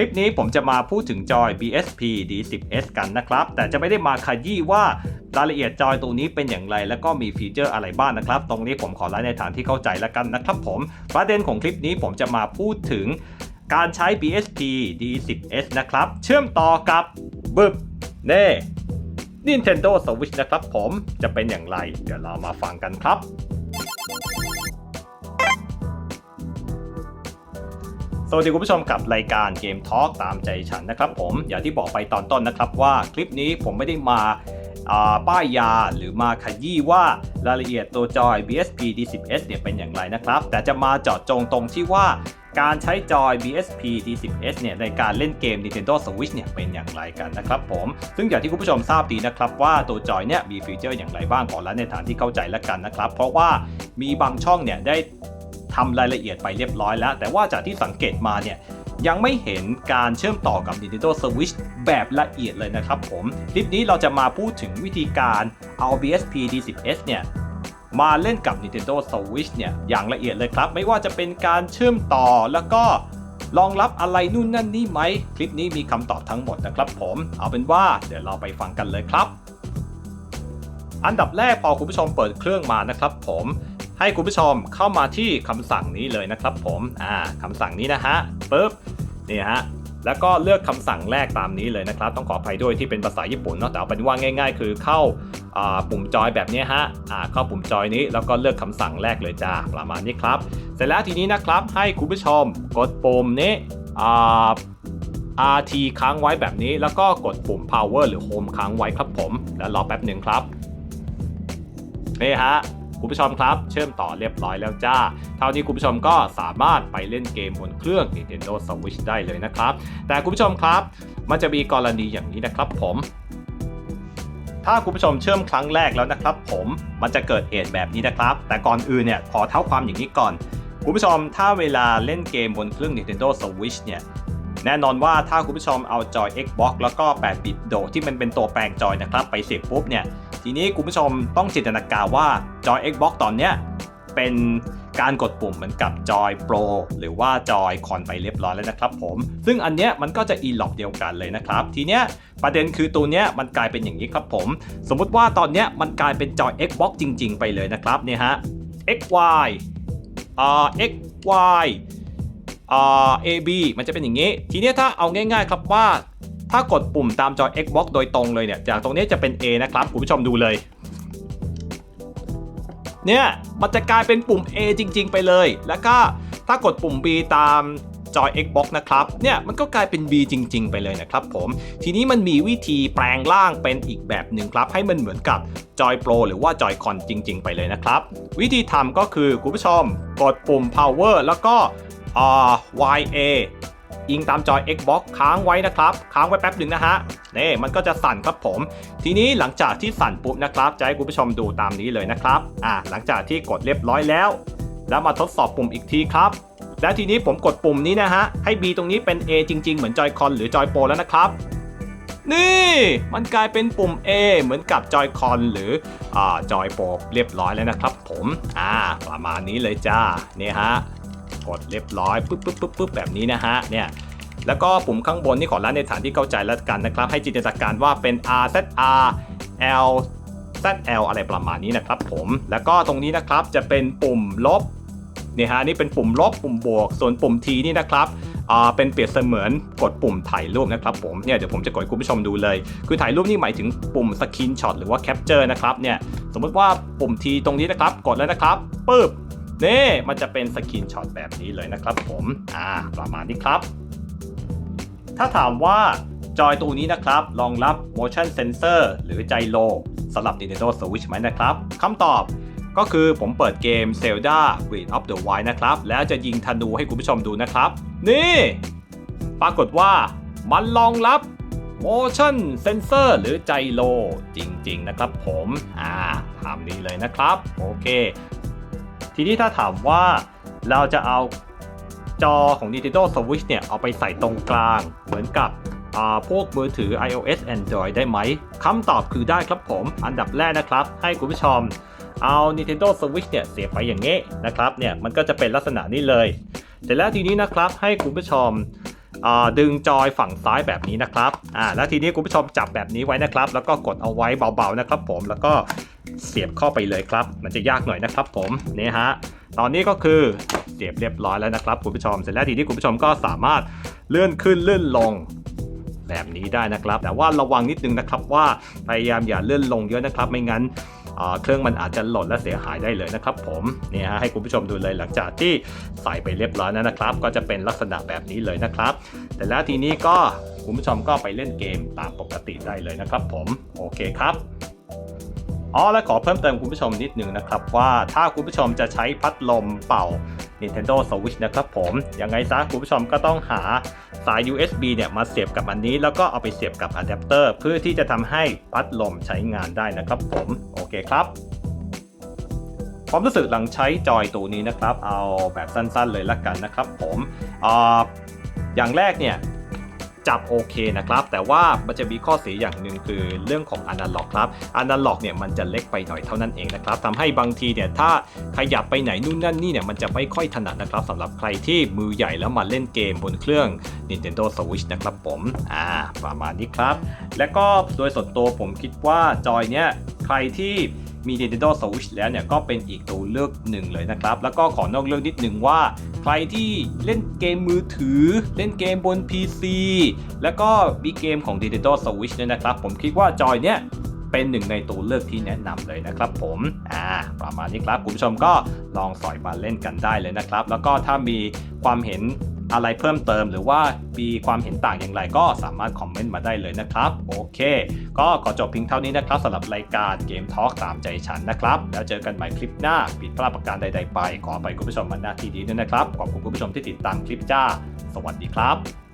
ลิปนี้ผมจะมาพูดถึงจอย BSP D10s กันนะครับ แต่จะไม่ได้มาขยี้ว่ารายละเอียดจอยตัวนี้เป็นอย่างไร แล้วก็มีฟีเจอร์อะไรบ้างนะครับ ตรงนี้ผมขอไล่ในฐานที่เข้าใจแล้วกันนะครับผม ประเด็นของคลิปนี้ผมจะมาพูดถึงการใช้ BSP D10s นะครับ เชื่อมต่อกับบึบเน่ Nintendo Switch นะครับผมจะเป็นอย่างไร เดี๋ยวเรามาฟังกันครับ สวัสดีคุณผู้ชมกับรายการเกมทอล์กตามใจฉันนะครับผมอย่างที่บอกไปตอนต้นนะครับว่าคลิปนี้ผมไม่ได้มาป้ายยาหรือมาขยี้ว่ารายละเอียดตัวจอย BSP D10s เนี่ยเป็นอย่างไรนะครับ แต่จะมาเจาะจงตรงที่ว่าการใช้จอย BSP D10s เนี่ยในการเล่นเกม Nintendo Switch เนี่ยเป็นอย่างไรกันนะครับผม ซึ่งอย่างที่คุณผู้ชมทราบดีนะครับว่าตัวจอยเนี่ยมีฟีเจอร์อย่างไรบ้างขอแล้วในฐานที่เข้าใจแล้วกันนะครับ เพราะว่ามีบางช่องเนี่ยได้ ทำรายละเอียดไปเรียบร้อยแล้ว แต่ว่าจากที่สังเกตมาเนี่ยยังไม่เห็นการเชื่อมต่อกับ Nintendo Switch แบบละเอียดเลยนะครับผม คลิปนี้เราจะมาพูดถึงวิธีการเอา BSP D10s เนี่ยมาเล่นกับ Nintendo Switch เนี่ยอย่างละเอียดเลยครับ ไม่ว่าจะเป็นการเชื่อมต่อแล้วก็รองรับอะไรนู่นนั่นนี่ไหม คลิปนี้มีคำตอบทั้งหมดนะครับผม เอาเป็นว่าเดี๋ยวเราไปฟังกันเลยครับ อันดับแรกพอคุณผู้ชมเปิดเครื่องมานะครับผม ให้คุณผู้ชมเข้ามาที่คำสั่งนี้เลยนะครับผมอ่าคำสั่งนี้นะฮะปุ๊บนี่ฮะแล้วก็เลือกคำสั่งแรกตามนี้เลยนะครับ ต้องขออภัยด้วยที่เป็นภาษาญี่ปุ่นเนาะแต่เอาเป็นว่าง่าย ๆ คือเข้าอ่าปุ่มจอยแบบนี้ฮะอ่าเข้าปุ่มจอยนี้แล้วก็เลือกคำสั่งแรกเลยจ้าประมาณนี้ครับ เสร็จแล้วทีนี้นะครับให้คุณผู้ชมกดปุ่มนี้อ่า RT ค้างไว้แบบนี้ แล้วก็กดปุ่ม power หรือ home ค้างไว้ครับผม แล้วรอแป๊บหนึ่งครับนี่ฮะ คุณผู้ชมครับ เชื่อมต่อเรียบร้อยแล้วจ้า เท่านี้คุณผู้ชมก็สามารถไปเล่นเกมบนเครื่อง Nintendo Switch ได้เลยนะครับ แต่คุณผู้ชมครับ มันจะมีกรณีอย่างนี้นะครับผมถ้าคุณผู้ชมเชื่อมครั้งแรกแล้วนะครับ ผมมันจะเกิดเหตุแบบนี้นะครับ แต่ก่อนอื่นเนี่ยขอเท้าความอย่างนี้ก่อน คุณผู้ชมถ้าเวลาเล่นเกมบนเครื่อง Nintendo Switch เนี่ยแน่นอนว่าถ้าคุณผู้ชมเอาจอย Xbox แล้วก็ 8 บิตโดที่มันเป็นตัวแปลงจอยนะครับ ไปเสียบปุ๊บเนี่ย ทีนี้คุณผู้ชมต้องจินตนาการว่าจอย Xbox ตอนเนี้ยเป็นการกดปุ่มเหมือนกับจอย Pro หรือว่าจอยคอนไปเรียบร้อยแล้วนะครับผม ซึ่งอันเนี้ยมันก็จะอีล็อกเดียวกันเลยนะครับ ทีเนี้ยประเด็นคือตัวเนี้ยมันกลายเป็นอย่างนี้ครับผม สมมุติว่าตอนเนี้ยมันกลายเป็นจอย Xbox จริง ๆ ไปเลยนะครับเนี่ยฮะ XY อ่า XY อ่า AB มันจะเป็นอย่างนี้ ทีเนี้ยถ้าเอาง่าย ๆ ครับว่า ถ้ากดปุ่มตามจอ Xbox โดยตรงเลยเนี่ย จากตรงนี้จะเป็น A นะครับ คุณผู้ชมดูเลย เนี่ย มันจะกลายเป็นปุ่ม A จริง ๆ ไปเลย แล้วก็ถ้ากดปุ่ม B ตามจอย Xbox นะครับ เนี่ยมันก็กลายเป็น B จริง ๆ ไปเลยนะครับผม ทีนี้มันมีวิธีแปลงร่างเป็นอีกแบบหนึ่งครับ ให้มันเหมือนกับจอย Pro หรือว่าจอยคอนจริง ๆ ไปเลยนะครับ วิธีทำก็คือคุณผู้ชมกดปุ่ม power แล้วก็ YA ยิงตามจอย Xbox ค้างไว้นะครับ ค้างไว้แป๊บหนึ่งนะฮะนี่มันก็จะสั่นครับผม ทีนี้หลังจากที่สั่นปุ๊บนะครับจะให้คุณผู้ชมดูตามนี้เลยนะครับอ่าหลังจากที่กดเรียบร้อยแล้ว แล้วมาทดสอบปุ่มอีกทีครับและทีนี้ผมกดปุ่มนี้นะฮะ ให้ B ตรงนี้เป็น A จริง ๆ เหมือนจอยคอนหรือจอยโปรแล้วนะครับ นี่มันกลายเป็นปุ่ม A เหมือนกับจอยคอนหรืออ่าจอยโปรเรียบร้อยแล้วนะครับผม อ่า ประมาณนี้เลยจ้า นี่ฮะ กดเรียบร้อยปุ๊บปุ๊บปุ๊บปุ๊บแบบนี้นะฮะเนี่ยแล้วก็ปุ่มข้างบนนี่ขอร้านในฐานที่เข้าใจแล้วกันนะครับ ให้จินตนาการว่าเป็น R Z R L Z L อะไรประมาณนี้นะครับผม แล้วก็ตรงนี้นะครับจะเป็นปุ่มลบเนี่ยฮะนี่เป็นปุ่มลบปุ่มบวก ส่วนปุ่ม T นี่นะครับอ่าเป็นเปรียบเสมือนกดปุ่มถ่ายรูปนะครับผมเนี่ยเดี๋ยวผมจะกดคุณผู้ชมดูเลย คือถ่ายรูปนี่หมายถึงปุ่มสกรีนช็อตหรือว่าแคปเจอร์นะครับเนี่ยสมมติว่าปุ่ม T ตรงนี้นะครับกดแล้วนะครับปึ๊บ นี่มันจะเป็นสกรีนช็อตแบบนี้เลยนะครับผมอ่าประมาณนี้ครับ ถ้าถามว่าจอยตัวนี้นะครับรองรับ motion sensor หรือ gyro สำหรับ Nintendo Switch ไหมนะครับคำตอบก็คือผมเปิดเกม Zelda Breath of the Wild นะครับ แล้วจะยิงธนูให้คุณผู้ชมดูนะครับ นี่ ปรากฏว่ามันรองรับ motion sensor หรือ gyro จริง ๆ นะครับผม อ่าตามนี้เลยนะครับ โอเค ทีนี้ถ้าถามว่าเราจะเอาจอของ Nintendo Switch เนี่ย เอาไปใส่ตรงกลาง เหมือนกับอาพวกมือถือ iOS Android ได้ไหมคำตอบคือได้ครับผม อันดับแรกนะครับ ให้คุณผู้ชมเอา Nintendo Switch เนี่ย เสียบไปอย่างนี้นะครับเนี่ยมันก็จะเป็นลักษณะนี้เลยเสร็จแล้วทีนี้นะครับให้คุณผู้ชมอาดึงจอยฝั่งซ้ายแบบนี้นะครับอ่าแล้วทีนี้คุณผู้ชมจับแบบนี้ไว้นะครับ แล้วก็กดเอาไว้เบาๆนะครับผมแล้วก็ เสียบเข้าไปเลยครับ มันจะยากหน่อยนะครับผมนี่ฮะตอนนี้ก็คือเสียบเรียบร้อยแล้วนะครับคุณผู้ชมเสร็จแล้วทีนี้คุณผู้ชมก็สามารถเลื่อนขึ้นเลื่อนลงแบบนี้ได้นะครับ แต่ว่าระวังนิดนึงนะครับว่าพยายามอย่าเลื่อนลงเยอะนะครับ ไม่งั้นเครื่องมันอาจจะหล่นและเสียหายได้เลยนะครับผมเนี่ยฮะให้คุณผู้ชมดูเลยหลังจากที่ใส่ไปเรียบร้อยแล้วนะครับ ก็จะเป็นลักษณะแบบนี้เลยนะครับ แต่แล้วทีนี้ก็คุณผู้ชมก็ไปเล่นเกมตามปกติได้เลยนะครับ ผมโอเคครับ อ๋อและขอเพิ่มเติมคุณผู้ชมนิดนึงนะครับ ว่าถ้าคุณผู้ชมจะใช้พัดลมเป่า Nintendo Switch นะครับผมยังไงซะคุณผู้ชมก็ต้องหาสาย USB เนี่ยมาเสียบกับอันนี้ แล้วก็เอาไปเสียบกับอะแดปเตอร์เพื่อที่จะทำให้พัดลมใช้งานได้นะครับผม โอเคครับความรู้สึกหลังใช้จอยตัวนี้นะครับ เอาแบบสั้นๆเลยละกันนะครับผมออย่างแรกเนี่ย จับโอเคนะครับ แต่ว่ามันจะมีข้อเสียอย่างหนึ่งคือเรื่องของอนาล็อกครับอนาล็อกเนี่ยมันจะเล็กไปหน่อยเท่านั้นเองนะครับทำให้บางทีเนี่ยถ้าขยับไปไหนนู่นนั่นนี่เนี่ยมันจะไม่ค่อยถนัดนะครับสำหรับใครที่มือใหญ่แล้วมาเล่นเกมบนเครื่อง Nintendo Switch นะครับผมอ่าประมาณนี้ครับ และก็โดยส่วนตัวผมคิดว่าจอยเนี่ยใครที่ มี Nintendo Switch แล้วเนี่ยก็เป็นอีกตัวเลือกหนึ่งเลยนะครับ แล้วก็ขอนอกเรื่องนิดหนึ่งว่า ใครที่เล่นเกมมือถือ เล่นเกมบน PC แล้วก็มีเกมของ Nintendo Switch เนี่ยนะครับ ผมคิดว่าจอยเนี่ยเป็นหนึ่งในตัวเลือกที่แนะนำเลยนะครับผม อ่า ประมาณนี้ครับ คุณผู้ชมก็ลองสอยมาเล่นกันได้เลยนะครับ แล้วก็ถ้ามีความเห็น อะไรเพิ่มเติม หรือว่ามีความเห็นต่างอย่างไรก็สามารถคอมเมนต์มาได้เลยนะครับโอเค ก็ขอจบเพียงเท่านี้นะครับสำหรับรายการเกมทอล์กตามใจฉันนะครับ แล้วเจอกันใหม่คลิปหน้าผิดพลาดประการใด ๆ ไป ขอไปคุณผู้ชมมาหน้าที่นี้ด้วยนะครับขอบคุณคุณผู้ชมที่ติดตามคลิปจ้า สวัสดีครับ